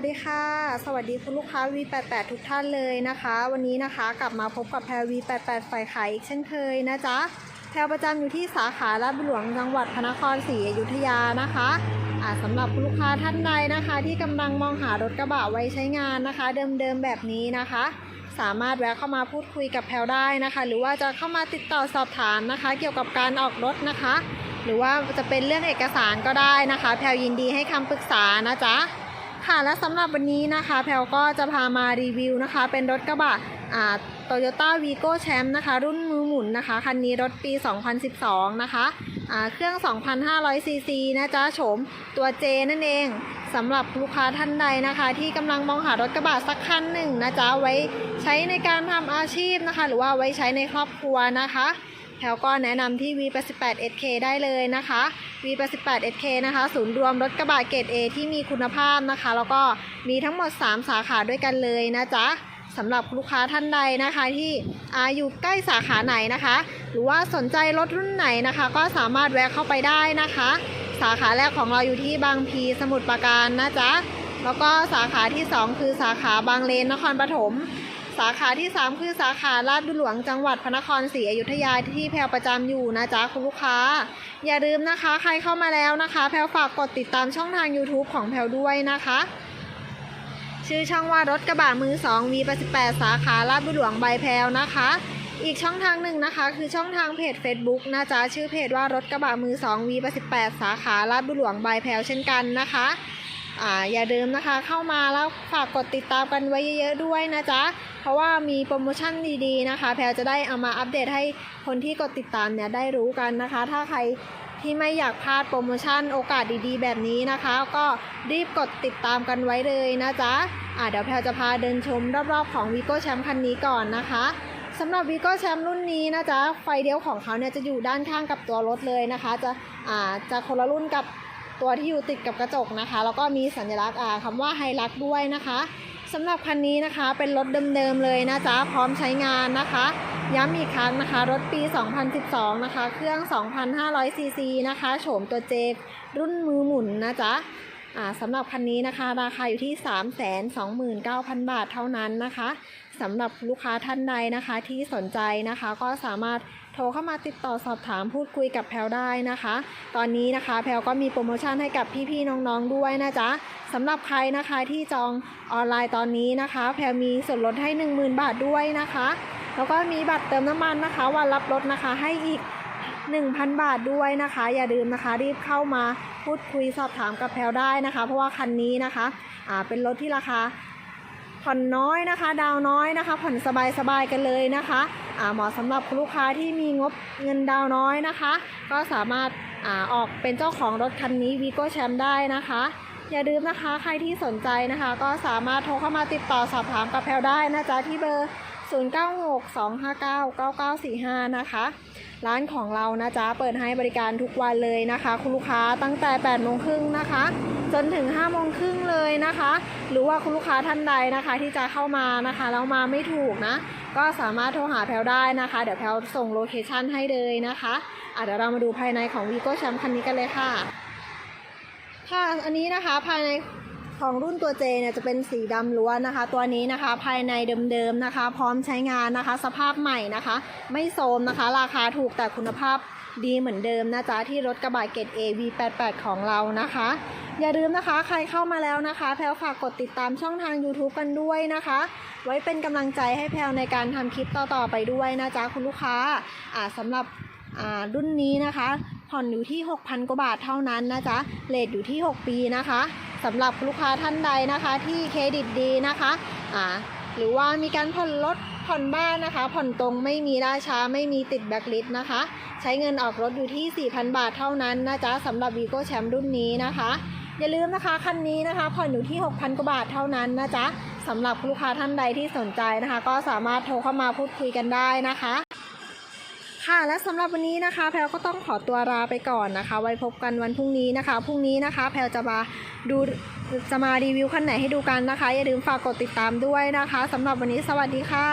วัสดีค่ะ สวัสดีคุณลูกค้า V88 ทุกท่านเลยนะคะ วันนี้นะคะกลับมาพบกับแพร V88 ฝ่ายขายอีกเช่นเคยนะจ๊ะแพรประจำอยู่ที่สาขาลาดบุรีหลวงจังหวัดพระนครศรีอยุธยานะคะสำหรับคุณลูกค้าท่านใดนะคะ ที่กำลังมองหารถกระบะไว้ใช้งานนะคะ เดิมๆแบบนี้นะคะ สามารถแวะเข้ามาพูดคุยกับแพลได้นะคะ หรือว่าจะเข้ามาติดต่อสอบถามนะคะ เกี่ยวกับการออกรถนะคะ หรือว่าจะเป็นเรื่องเอกสารก็ได้นะคะ แพลยินดีให้คำปรึกษานะจ๊ะ ค่ะและสำหรับวันนี้นะคะ แพลก็จะพามารีวิวนะคะ เป็นรถกระบะอ่าโตโยต้าวีโก้แชมป์นะคะ รุ่นมือหมุนนะคะ คันนี้รถปี 2012 นะคะอ่าเครื่อง 2,500 ซีซีนะจ๊ะโฉมตัว J นั่นเองสำหรับลูกค้าท่านใดนะคะ ที่กำลังมองหารถกระบะสักคันหนึ่งนะจ๊ะไว้ใช้ในการทำอาชีพนะคะ หรือว่าไว้ใช้ในครอบครัวนะคะ แพลก็แนะนำที่ V88 SK ได้เลยนะคะ V88 SK นะคะ ศูนย์รวมรถกระบะเกรด A ที่มีคุณภาพนะคะ แล้วก็มีทั้งหมด 3 สาขาด้วยกันเลยนะจ๊ะสำหรับลูกค้าท่านใดนะคะที่อาอยู่ใกล้สาขาไหนนะคะ หรือว่าสนใจรถรุ่นไหนนะคะ ก็สามารถแวะเข้าไปได้นะคะ สาขาแรกของเราอยู่ที่บางพีสมุทรปราการนะจ๊ะแล้วก็สาขาที่ 2 คือสาขาบางเลนนครปฐม สาขาที่ 3 คือสาขาลาดบุรีหลวงจังหวัดพระนครศรีอยุธยาที่แพลประจำอยู่นะจ๊ะคุณลูกค้า อย่าลืมนะคะ ใครเข้ามาแล้วนะคะ แพลฝากกดติดตามช่องทาง YouTube ของแพลด้วยนะคะ ชื่อช่องว่ารถกระบะมือ2 V88 สาขาลาดบุรีหลวงใบแพลนะคะอีกช่องทางหนึ่งนะคะ คือช่องทางเพจ Facebook นะจ๊ะชื่อเพจว่ารถกระบะมือ2 V88 สาขาลาดบุรีหลวงใบแพลเช่นกันนะคะ อย่าลืมนะคะเข้ามาแล้วฝากกดติดตามกันไว้เยอะๆด้วยนะจ๊ะ เพราะว่ามีโปรโมชั่นดีๆนะคะ แพลจะได้เอามาอัปเดตให้คนที่กดติดตามเนี่ยได้รู้กันนะคะ ถ้าใครที่ไม่อยากพลาดโปรโมชั่นโอกาสดีๆ แบบนี้นะคะ ก็รีบกดติดตามกันไว้เลยนะจ๊ะอ่าเดี๋ยวแพลจะพาเดินชมรอบๆของวีโก้แชมป์คันนี้ก่อนนะคะสำหรับวีโก้แชมป์รุ่นนี้นะจ๊ะไฟเดียวของเขาเนี่ยจะอยู่ด้านข้างกับตัวรถเลยนะคะ จะอ่าจะคนละรุ่นกับ ตัวที่อยู่ติดกับกระจกนะคะ แล้วก็มีสัญลักษณ์อ่าคำว่าไฮลักด้วยนะคะสำหรับคันนี้นะคะเป็นรถเดิมๆเลยนะจ๊ะพร้อมใช้งานนะคะ ย้ำอีกครั้งนะคะ รถปี 2012 นะคะ เครื่อง 2,500ซีซีนะคะโฉมตัวเจรุ่นมือหมุนนะจ๊ะ สำหรับคันนี้นะคะ ราคาอยู่ที่ 329,000 บาทเท่านั้นนะคะสำหรับลูกค้าท่านใดนะคะที่สนใจนะคะ ก็สามารถโทรเข้ามาติดต่อสอบถามพูดคุยกับแพลได้นะคะ ตอนนี้นะคะ แพลก็มีโปรโมชั่นให้กับพี่ๆน้องๆด้วยนะจ๊ะสำหรับใครนะคะที่จองออนไลน์ตอนนี้นะคะ แพลมีส่วนลดให้ 10,000 บาทด้วยนะคะ แล้วก็มีบัตรเติมน้ำมันนะคะ วันรับรถนะคะให้อีก 1,000 บาทด้วยนะคะ อย่าลืมนะคะรีบเข้ามาพูดคุยสอบถามกับแพลได้นะคะ เพราะว่าคันนี้นะคะอ่าเป็นรถที่ราคาผ่อนน้อยนะคะ ดาวน้อยนะคะ ผ่อนสบายๆกันเลยนะคะอ่าเหมาะสำหรับลูกค้าที่มีงบเงินดาวน้อยนะคะ ก็สามารถอ่าออกเป็นเจ้าของรถคันนี้วีโก้แชมป์ได้นะคะอย่าลืมนะคะใครที่สนใจนะคะ ก็สามารถโทรเข้ามาติดต่อสอบถามกับแพลได้นะจ๊ะที่เบอร์ 0962599945 นะคะ ร้านของเรานะจ๊ะเปิดให้บริการทุกวันเลยนะคะ คุณลูกค้าตั้งแต่8โมงครึ่งนะคะ จนถึง5โมงครึ่งเลยนะคะ หรือว่าคุณลูกค้าท่านใดนะคะ ที่จะเข้ามานะคะแล้วมาไม่ถูกนะ ก็สามารถโทรหาแพลได้นะคะ เดี๋ยวแพลส่งโลเคชั่นให้เลยนะคะอะเดี๋ยวเรามาดูภายในของ Vigo แชมป์คันนี้กันเลยค่ะค่ะ อันนี้นะคะภายใน ของรุ่นตัว J เนี่ยจะเป็นสีดำล้วนนะคะ ตัวนี้นะคะภายในเดิมๆนะคะ พร้อมใช้งานนะคะ สภาพใหม่นะคะ ไม่โทรมนะคะ ราคาถูกแต่คุณภาพดีเหมือนเดิมนะจ๊ะที่รถกระบะเกรด AV88 ของเรานะคะ อย่าลืมนะคะใครเข้ามาแล้วนะคะ แพลวฝากกดติดตามช่องทาง YouTube กันด้วยนะคะ ไว้เป็นกำลังใจให้แพลวในการทำคลิปต่อๆไปด้วยนะจ๊ะคุณลูกค้าอ่าสำหรับอ่ารุ่นนี้นะคะ ผ่อนอยู่ที่ 6,000 กว่าบาทเท่านั้นนะจ๊ะเลทอยู่ที่ 6 ปีนะคะ สำหรับลูกค้าท่านใดนะคะที่เครดิตดีนะคะอ่าหรือว่ามีการผ่อนรถผ่อนบ้านนะคะ ผ่อนตรงไม่มีราช้าไม่มีติดแบ็คลิสต์นะคะ ใช้เงินออกรถอยู่ที่ 4,000 บาทเท่านั้นนะจ๊ะสำหรับวีโก้แชมป์รุ่นนี้นะคะ อย่าลืมนะคะคันนี้นะคะ ผ่อนอยู่ที่ 6,000 กว่าบาทเท่านั้นนะจ๊ะสำหรับลูกค้าท่านใดที่สนใจนะคะ ก็สามารถโทรเข้ามาพูดคุยกันได้นะคะ ค่ะและสำหรับวันนี้นะคะ แพลก็ต้องขอตัวลาไปก่อนนะคะ ไว้พบกันวันพรุ่งนี้นะคะพรุ่งนี้นะคะ แพลจะมาดูจะมารีวิวคันไหนให้ดูกันนะคะ อย่าลืมฝากกดติดตามด้วยนะคะสำหรับวันนี้สวัสดีค่ะ